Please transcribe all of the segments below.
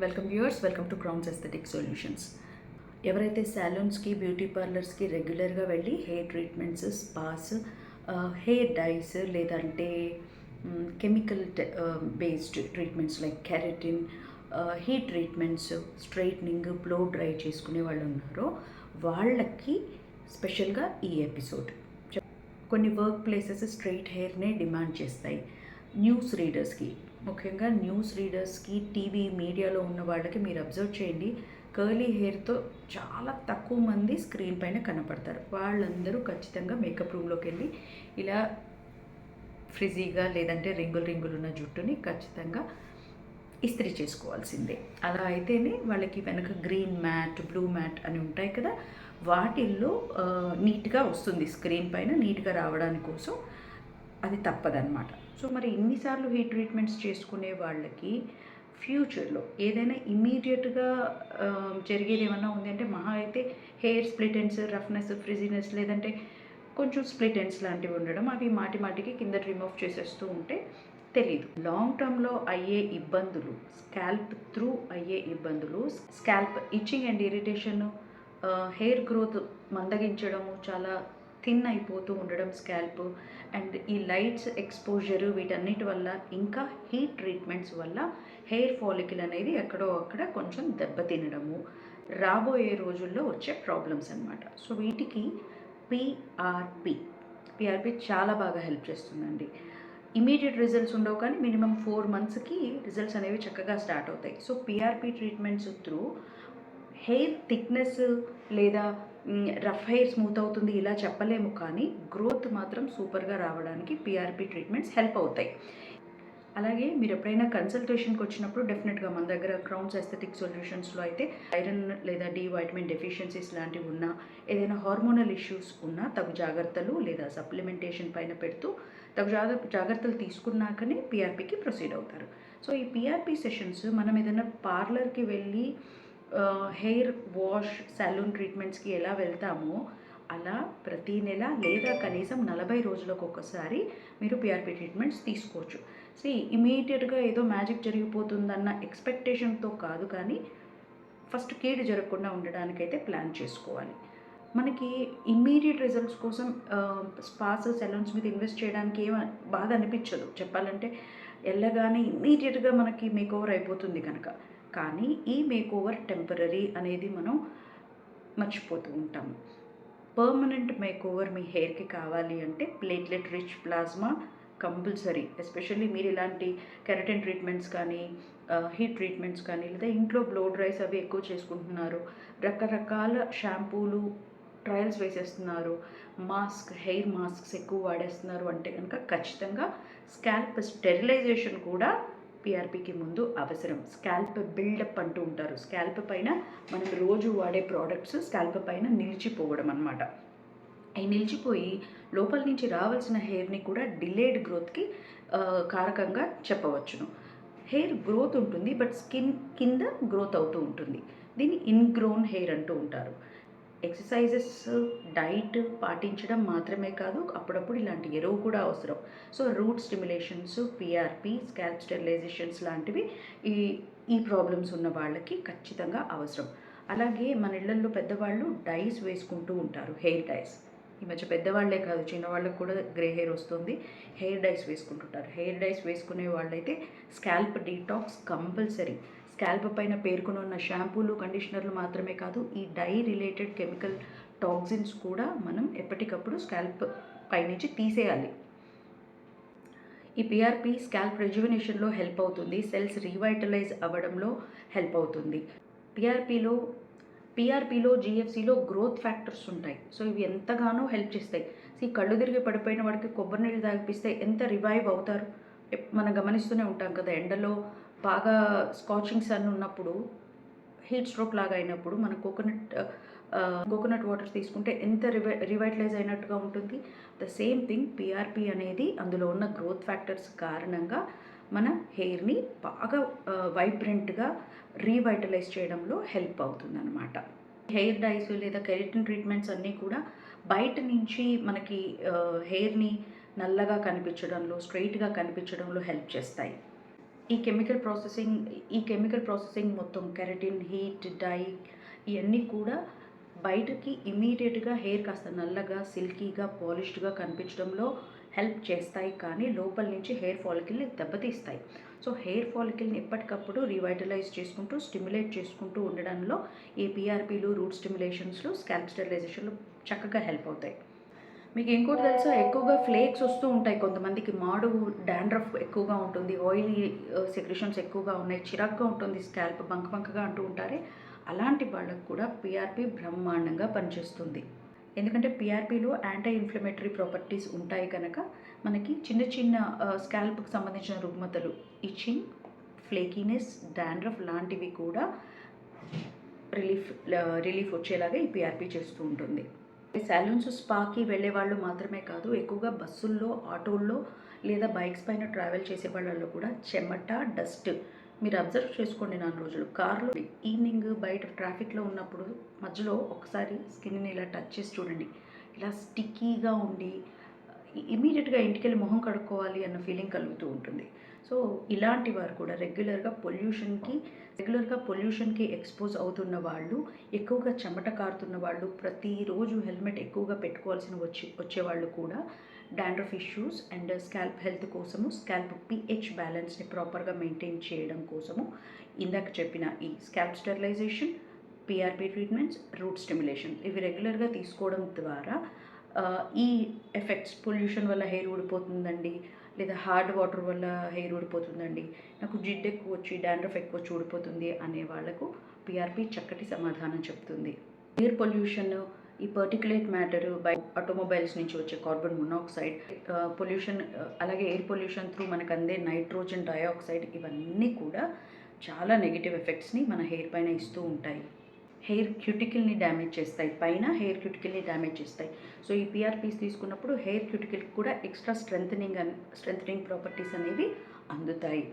Welcome viewers welcome to Crowns aesthetic solutions ఎవరైతే సాలూన్స్కి beauty పార్లర్స్కి రెగ్యులర్గా వెళ్ళి hair treatments spas hair dyes లేదంటే chemical based treatments like keratin heat treatments straightening blow dry చేసుకునే వాళ్ళు ఉన్నారో వాళ్ళకి స్పెషల్గా ఈ ఎపిసోడ్ కొన్ని వర్క్ ప్లేసెస్ స్ట్రైట్ హెయిర్నే డిమాండ్ చేస్తాయి. న్యూస్ రీడర్స్కి ముఖ్యంగా న్యూస్ రీడర్స్కి టీవీ మీడియాలో ఉన్న వాళ్ళకి మీరు అబ్జర్వ్ చేయండి. కర్లీ హెయిర్తో చాలా తక్కువ మంది స్క్రీన్ పైన కనపడతారు. వాళ్ళందరూ ఖచ్చితంగా మేకప్ రూమ్లోకి వెళ్ళి ఇలా ఫ్రిజీగా లేదంటే రింగులు రింగులు ఉన్న జుట్టుని ఖచ్చితంగా ఇస్త్రీ చేసుకోవాల్సిందే. అలా అయితేనే వాళ్ళకి వెనక గ్రీన్ మ్యాట్ బ్లూ మ్యాట్ అని ఉంటాయి కదా వాటిల్లో నీట్గా వస్తుంది. స్క్రీన్ పైన నీట్గా రావడానికి కోసం అది తప్పదన్నమాట. సో మరి ఇన్నిసార్లు హీట్ ట్రీట్మెంట్స్ చేసుకునే వాళ్ళకి ఫ్యూచర్లో ఏదైనా ఇమీడియట్గా జరిగేది ఏమన్నా ఉంది అంటే మహా అయితే hair split ends roughness frizziness లేదంటే కొంచెం స్ప్లిట్ ఎండ్స్ లాంటివి ఉండడం అవి మాటి మాటికి కింద రిమూవ్ చేసేస్తూ ఉంటే తెలీదు. లాంగ్ టర్మ్లో అయ్యే ఇబ్బందులు స్కాల్ప్ త్రూ అయ్యే ఇబ్బందులు scalp itching and irritation hair growth మందగించడము చాలా థిన్ అయిపోతూ ఉండడం స్కాల్ప్ అండ్ ఈ లైట్స్ ఎక్స్పోజరు వీటన్నిటి వల్ల ఇంకా హీట్ ట్రీట్మెంట్స్ వల్ల హెయిర్ ఫాలికల్ అనేది ఎక్కడో అక్కడ కొంచెం దెబ్బతినడము. రాబోయే రోజుల్లో వచ్చే ప్రాబ్లమ్స్ అనమాట సో వీటికి పిఆర్పి పిఆర్పి చాలా బాగా హెల్ప్ చేస్తుందండి. ఇమీడియట్ రిజల్ట్స్ ఉండవు కానీ మినిమం ఫోర్ మంత్స్కి రిజల్ట్స్ అనేవి చక్కగా స్టార్ట్ అవుతాయి. So PRP treatments through hair thickness లేదా రఫ్ హెయిర్ స్మూత్ అవుతుంది ఇలా చెప్పలేము కానీ గ్రోత్ మాత్రం సూపర్గా రావడానికి పిఆర్పి ట్రీట్మెంట్స్ హెల్ప్ అవుతాయి. అలాగే మీరు ఎప్పుడైనా కన్సల్టేషన్కి వచ్చినప్పుడు డెఫినెట్గా మన దగ్గర క్రౌన్స్ ఎస్థెటిక్ సొల్యూషన్స్లో అయితే ఐరన్ లేదా డి వైటమిన్ డెఫిషియన్సీస్ లాంటివి ఉన్నా ఏదైనా హార్మోనల్ ఇష్యూస్ ఉన్నా తగు జాగ్రత్తలు లేదా సప్లిమెంటేషన్ పైన పెడుతూ తగు జాగ్రత్తలు తీసుకున్నాకనే పిఆర్పికి ప్రొసీడ్ అవుతారు. సో ఈ పిఆర్పి సెషన్స్ మనం ఏదైనా పార్లర్కి వెళ్ళి హెయిర్ వాష్ సెలూన్ ట్రీట్మెంట్స్కి ఎలా వెళ్తామో అలా ప్రతి నెల లేదా కనీసం నలభై రోజులకు ఒకసారి మీరు పిఆర్పి ట్రీట్మెంట్స్ తీసుకోవచ్చు. సో ఇమీడియట్గా ఏదో మ్యాజిక్ జరిగిపోతుందన్న ఎక్స్పెక్టేషన్తో కాదు కానీ ఫస్ట్ కీడు జరగకుండా ఉండడానికైతే ప్లాన్ చేసుకోవాలి. మనకి ఇమ్మీడియట్ రిజల్ట్స్ కోసం స్పాస్ సెలూన్స్ మీద ఇన్వెస్ట్ చేయడానికి ఏం బాధ అనిపించదు. చెప్పాలంటే వెళ్ళగానే ఇమ్మీడియట్గా మనకి మేక్ ఓవర్ అయిపోతుంది కనుక. కానీ ఈ మేక్ ఓవర్ టెంపరీ అనేది మనం మర్చిపోతూ ఉంటాము పర్మనెంట్ మేక్ ఓవర్ మీ హెయిర్కి కావాలి అంటే platelet rich plasma compulsory especially మీరు ఇలాంటి కెరటిన్ ట్రీట్మెంట్స్ కానీ హీట్ ట్రీట్మెంట్స్ కానీ లేదా ఇంట్లో బ్లో డ్రైస్ అవి ఎక్కువ చేసుకుంటున్నారు. రకరకాల షాంపూలు ట్రయల్స్ వేసేస్తున్నారు. మాస్క్ హెయిర్ మాస్క్స్ ఎక్కువ వాడేస్తున్నారు అంటే కనుక ఖచ్చితంగా స్కాల్ప్ స్టెరిలైజేషన్ కూడా పిఆర్పికి ముందు అవసరం. స్కాల్ప్ బిల్డప్ అంటూ ఉంటారు. స్కాల్ప్ పైన మనం రోజు వాడే ప్రోడక్ట్స్ స్కాల్ప్ పైన నిలిచిపోవడం అనమాట అవి నిలిచిపోయి లోపల నుంచి రావాల్సిన హెయిర్ని కూడా డిలేడ్ గ్రోత్కి కారకంగా చెప్పవచ్చును. హెయిర్ గ్రోత్ ఉంటుంది బట్ స్కిన్ కింద గ్రోత్ అవుతూ ఉంటుంది. దీన్ని ఇన్గ్రోన్ హెయిర్ అంటూ ఉంటారు. ఎక్సర్సైజెస్ డైట్ పాటించడం మాత్రమే కాదు అప్పుడప్పుడు ఇలాంటి ఎరువు కూడా అవసరం. So root stimulations PRP scalp sterilisations లాంటివి ఈ ఈ ప్రాబ్లమ్స్ ఉన్న వాళ్ళకి ఖచ్చితంగా అవసరం. అలాగే మన ఇళ్ళలో పెద్దవాళ్ళు డైస్ వేసుకుంటూ ఉంటారు హెయిర్ డైస్. ఈ మధ్య పెద్దవాళ్ళే కాదు చిన్నవాళ్ళకి కూడా గ్రే హెయిర్ వస్తుంది హెయిర్ డైస్ వేసుకుంటుంటారు. హెయిర్ డైస్ వేసుకునే వాళ్ళైతే స్కాల్ప్ డీటాక్స్ కంపల్సరీ. స్కాల్ప్ పైన పేర్కొని ఉన్న షాంపూలు కండిషనర్లు మాత్రమే కాదు ఈ డై రిలేటెడ్ కెమికల్ టాక్సిన్స్ కూడా మనం ఎప్పటికప్పుడు స్కాల్ప్ పైనుంచి తీసేయాలి. ఈ పిఆర్పి స్కాల్ప్ రెజ్యువినేషన్లో హెల్ప్ అవుతుంది. సెల్స్ రీవైటలైజ్ అవ్వడంలో హెల్ప్ అవుతుంది. పిఆర్పిలో పిఆర్పిలో జిఎఫ్సిలో గ్రోత్ ఫ్యాక్టర్స్ ఉంటాయి. సో ఇవి ఎంతగానో హెల్ప్ చేస్తాయి. ఈ కళ్ళు తిరిగి పడిపోయిన వాడికి కొబ్బరి నీళ్ళు తాగిపిస్తే ఎంత రివైవ్ అవుతారు? మనం గమనిస్తూనే ఉంటాం కదా ఎండలో బాగా స్కాచింగ్ సన్ ఉన్నప్పుడు హీట్ స్ట్రోక్ లాగా అయినప్పుడు మన కోకోనట్ కోకోనట్ వాటర్ తీసుకుంటే ఎంత రివై రివైటలైజ్ అయినట్టుగా ఉంటుంది. ద సేమ్ థింగ్ పిఆర్పి అనేది అందులో ఉన్న గ్రోత్ ఫ్యాక్టర్స్ కారణంగా మన హెయిర్ని బాగా వైబ్రెంట్గా రీవైటలైజ్ చేయడంలో హెల్ప్ అవుతుందన్నమాట. హెయిర్ డైస్ లేదా కెరటిన్ ట్రీట్మెంట్స్ అన్నీ కూడా బయట నుంచి మనకి హెయిర్ని నల్లగా కనిపించడంలో స్ట్రైట్గా కనిపించడంలో హెల్ప్ చేస్తాయి. ఈ కెమికల్ ప్రాసెసింగ్ ఈ కెమికల్ ప్రాసెసింగ్ మొత్తం కెరటిన్ హీట్ డై ఇవన్నీ కూడా బయటకి ఇమీడియట్గా హెయిర్ కాస్త నల్లగా సిల్కీగా పాలిష్డ్గా కనిపించడంలో హెల్ప్ చేస్తాయి కానీ లోపల నుంచి హెయిర్ ఫాలికల్ని దెబ్బతీస్తాయి. సో హెయిర్ ఫాలికల్ని ఎప్పటికప్పుడు రివైటలైజ్ చేసుకుంటూ స్టిమ్యులేట్ చేసుకుంటూ ఉండడంలో ఈ పీఆర్పీలు రూట్ స్టిమ్యులేషన్స్లో స్కాల్ప్ స్టెరిలైజేషన్లు చక్కగా హెల్ప్ అవుతాయి. మీకు ఇంకోటి తెలుసా? ఎక్కువగా ఫ్లేక్స్ వస్తూ ఉంటాయి కొంతమందికి. మాడు డాండ్రఫ్ ఎక్కువగా ఉంటుంది. ఆయిలీ సెక్రెషన్స్ ఎక్కువగా ఉన్నాయి. చిరాగ్గా ఉంటుంది. స్కాల్ప్ బంక బంకగా అంటూ ఉంటారే. అలాంటి వాళ్ళకు కూడా పిఆర్పి బ్రహ్మాండంగా పనిచేస్తుంది. ఎందుకంటే పిఆర్పిలో యాంటీ ఇన్ఫ్లమేటరీ ప్రాపర్టీస్ ఉంటాయి కనుక మనకి చిన్న చిన్న స్కాల్ప్కి సంబంధించిన రుగ్మతలు ఇచ్చింగ్ ఫ్లేకీనెస్ డాండ్రఫ్ లాంటివి కూడా రిలీఫ్ రిలీఫ్ వచ్చేలాగా ఈ పిఆర్పి చేస్తూ ఉంటుంది. సెలూన్స్ స్పాకి వెళ్ళే వాళ్ళు మాత్రమే కాదు ఎక్కువగా బస్సుల్లో ఆటోల్లో లేదా బైక్స్ పైన ట్రావెల్ చేసే వాళ్ళలో కూడా చెమట డస్ట్ మీరు అబ్జర్వ్ చేసుకోండి నాలుగు రోజులు. కార్లో ఈవినింగ్ బయట ట్రాఫిక్లో ఉన్నప్పుడు మధ్యలో ఒకసారి స్కిన్ని ఇలా టచ్ చేసి చూడండి. ఇలా స్టిక్కీగా ఉండి ఇమీడియట్గా ఇంటికి వెళ్ళి మొహం కడుక్కోవాలి అన్న ఫీలింగ్ కలుగుతూ ఉంటుంది. సో ఇలాంటి వారు కూడా రెగ్యులర్గా పొల్యూషన్కి రెగ్యులర్గా పొల్యూషన్కి ఎక్స్పోజ్ అవుతున్న వాళ్ళు ఎక్కువగా చెమట కారుతున్న వాళ్ళు ప్రతిరోజు హెల్మెట్ ఎక్కువగా పెట్టుకోవాల్సిన వచ్చి వచ్చేవాళ్ళు కూడా dandruff issues and scalp health కోసము స్కాల్ప్ పిహెచ్ బ్యాలెన్స్ని ప్రాపర్గా మెయింటైన్ చేయడం కోసము ఇందాక చెప్పిన ఈ scalp sterilisation PRP treatments root stimulation ఇవి రెగ్యులర్గా తీసుకోవడం ద్వారా ఈ ఎఫెక్ట్స్ పొల్యూషన్ వల్ల హెయిర్ ఊడిపోతుందండి లేదా హార్డ్ వాటర్ వల్ల హెయిర్ ఊడిపోతుందండి. నాకు జిడ్డు ఎక్కువ వచ్చి డాండ్రఫ్ ఎక్కువ వచ్చి ఊడిపోతుంది అనే వాళ్ళకు పిఆర్పి చక్కటి సమాధానం చెప్తుంది. ఎయిర్ పొల్యూషన్ ఈ పర్టికులేట్ మ్యాటర్ బై ఆటోమొబైల్స్ నుంచి వచ్చే కార్బన్ మొనాక్సైడ్ పొల్యూషన్ అలాగే ఎయిర్ పొల్యూషన్ త్రూ మనకు అందే నైట్రోజన్ డయాక్సైడ్ ఇవన్నీ కూడా చాలా నెగిటివ్ ఎఫెక్ట్స్ని మన హెయిర్ పైన ఇస్తూ ఉంటాయి. హెయిర్ క్యూటికల్ని డ్యామేజ్ చేస్తాయి పైన హెయిర్ క్యూటికల్ని డ్యామేజ్ చేస్తాయి. సో ఈ పిఆర్పీస్ తీసుకున్నప్పుడు హెయిర్ క్యూటికల్కి కూడా extra strengthening and strengthening properties అనేవి అందుతాయి.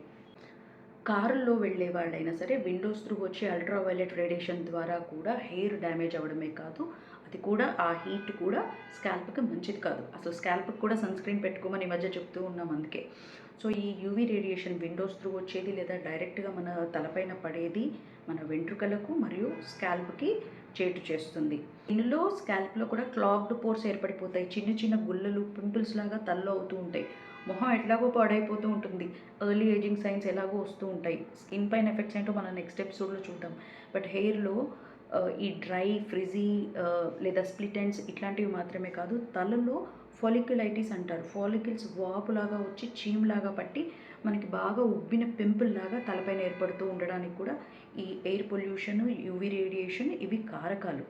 కారులో వెళ్ళే వాళ్ళైనా సరే విండోస్ త్రూ వచ్చే అల్ట్రా వైలెట్ రేడియేషన్ ద్వారా కూడా హెయిర్ డ్యామేజ్ అవ్వడమే కాదు అది కూడా ఆ హీట్ కూడా స్కాల్ప్కి మంచిది కాదు. అసలు స్కాల్ప్కి కూడా సన్ స్క్రీన్ పెట్టుకోమని ఈ మధ్య చెప్తూ ఉన్నాం అందుకే. సో ఈ యూవీ రేడియేషన్ విండోస్ త్రూ వచ్చేది లేదా డైరెక్ట్గా మన తలపైన పడేది మన వెంట్రుకలకు మరియు స్కాల్ప్కి చేటు చేస్తుంది. దీనిలో స్కాల్ప్లో కూడా క్లాగ్డ్ పోర్స్ ఏర్పడిపోతాయి. చిన్న చిన్న గుల్లలు పింపుల్స్ లాగా తల్లో అవుతూ ఉంటాయి. మొహం ఎట్లాగో పాడైపోతూ ఉంటుంది. ఎర్లీ ఏజింగ్ సైన్స్ ఎలాగో వస్తూ ఉంటాయి. స్కిన్ పైన ఎఫెక్ట్స్ ఏంటో మనం నెక్స్ట్ ఎపిసోడ్లో చూద్దాం. బట్ హెయిర్లో ఈ డ్రై ఫ్రిజీ లేదా స్ప్లిట్ ఎండ్స్ ఇట్లాంటివి మాత్రమే కాదు తలలో ఫాలిక్యులైటిస్ అంటారు. ఫాలిక్యుల్స్ వాపులాగా వచ్చి చీమ్లాగా పట్టి మనకి బాగా ఉబ్బిన పింపుల్ లాగా తలపైన ఏర్పడుతూ ఉండడానికి కూడా ఈ ఎయిర్ పొల్యూషన్ యూవీ రేడియేషన్ ఇవి కారకాలు.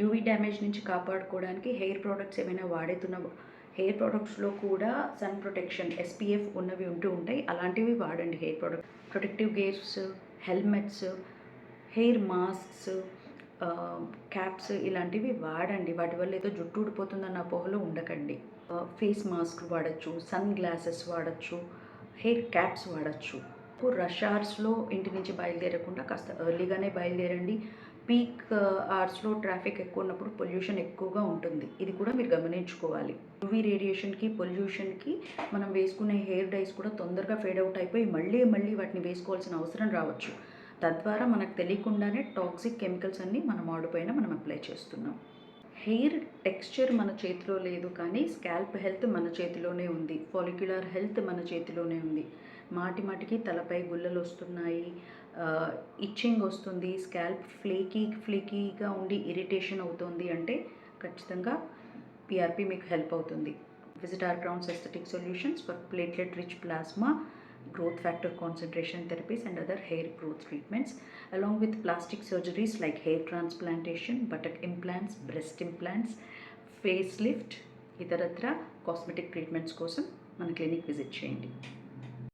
యూవీ డ్యామేజ్ నుంచి కాపాడుకోవడానికి హెయిర్ ప్రోడక్ట్స్ ఏమైనా వాడుతున్న హెయిర్ ప్రోడక్ట్స్లో కూడా సన్ ప్రొటెక్షన్ ఎస్పీఎఫ్ ఉన్నవి ఉంటూ ఉంటాయి. అలాంటివి వాడండి hair product. Protective gears helmets hair masks caps ఇలాంటివి వాడండి. వాటి వల్ల ఏదో జుట్టు ఊడిపోతుందన్న అపోహలో ఉండకండి. ఫేస్ మాస్క్ వాడచ్చు సన్ గ్లాసెస్ వాడచ్చు హెయిర్ క్యాప్స్ వాడచ్చు. రష్ అవర్స్లో ఇంటి నుంచి బయలుదేరకుండా కాస్త ఎర్లీగానే బయలుదేరండి. పీక్ అవర్స్లో ట్రాఫిక్ ఎక్కువ ఉన్నప్పుడు పొల్యూషన్ ఎక్కువగా ఉంటుంది. ఇది కూడా మీరు గమనించుకోవాలి. యూవీ రేడియేషన్కి పొల్యూషన్కి మనం వేసుకునే హెయిర్ డైస్ కూడా తొందరగా ఫేడ్ అవుట్ అయిపోయి మళ్ళీ మళ్ళీ వాటిని వేసుకోవాల్సిన అవసరం రావచ్చు. తద్వారా మనకు తెలియకుండానే టాక్సిక్ కెమికల్స్ అన్నీ మన మాడు పైన మనం అప్లై చేస్తున్నాం. హెయిర్ టెక్స్చర్ మన చేతిలో లేదు కానీ స్కాల్ప్ హెల్త్ మన చేతిలోనే ఉంది. ఫాలిక్యులర్ హెల్త్ మన చేతిలోనే ఉంది. మాటి మాటికి తలపై గుల్లలు వస్తున్నాయి. ఇచ్చింగ్ వస్తుంది. స్కాల్ప్ ఫ్లేకీ ఫ్లేకీగా ఉండి ఇరిటేషన్ అవుతుంది అంటే ఖచ్చితంగా పిఆర్పి మీకు హెల్ప్ అవుతుంది. Visit our Crowns aesthetic solutions for platelet rich plasma growth factor concentration therapies and other hair growth treatments along with plastic surgeries like hair transplantation buttock implants breast implants facelift ఇతరత్ర cosmetic treatments కోసం మన clinic visit చేయండి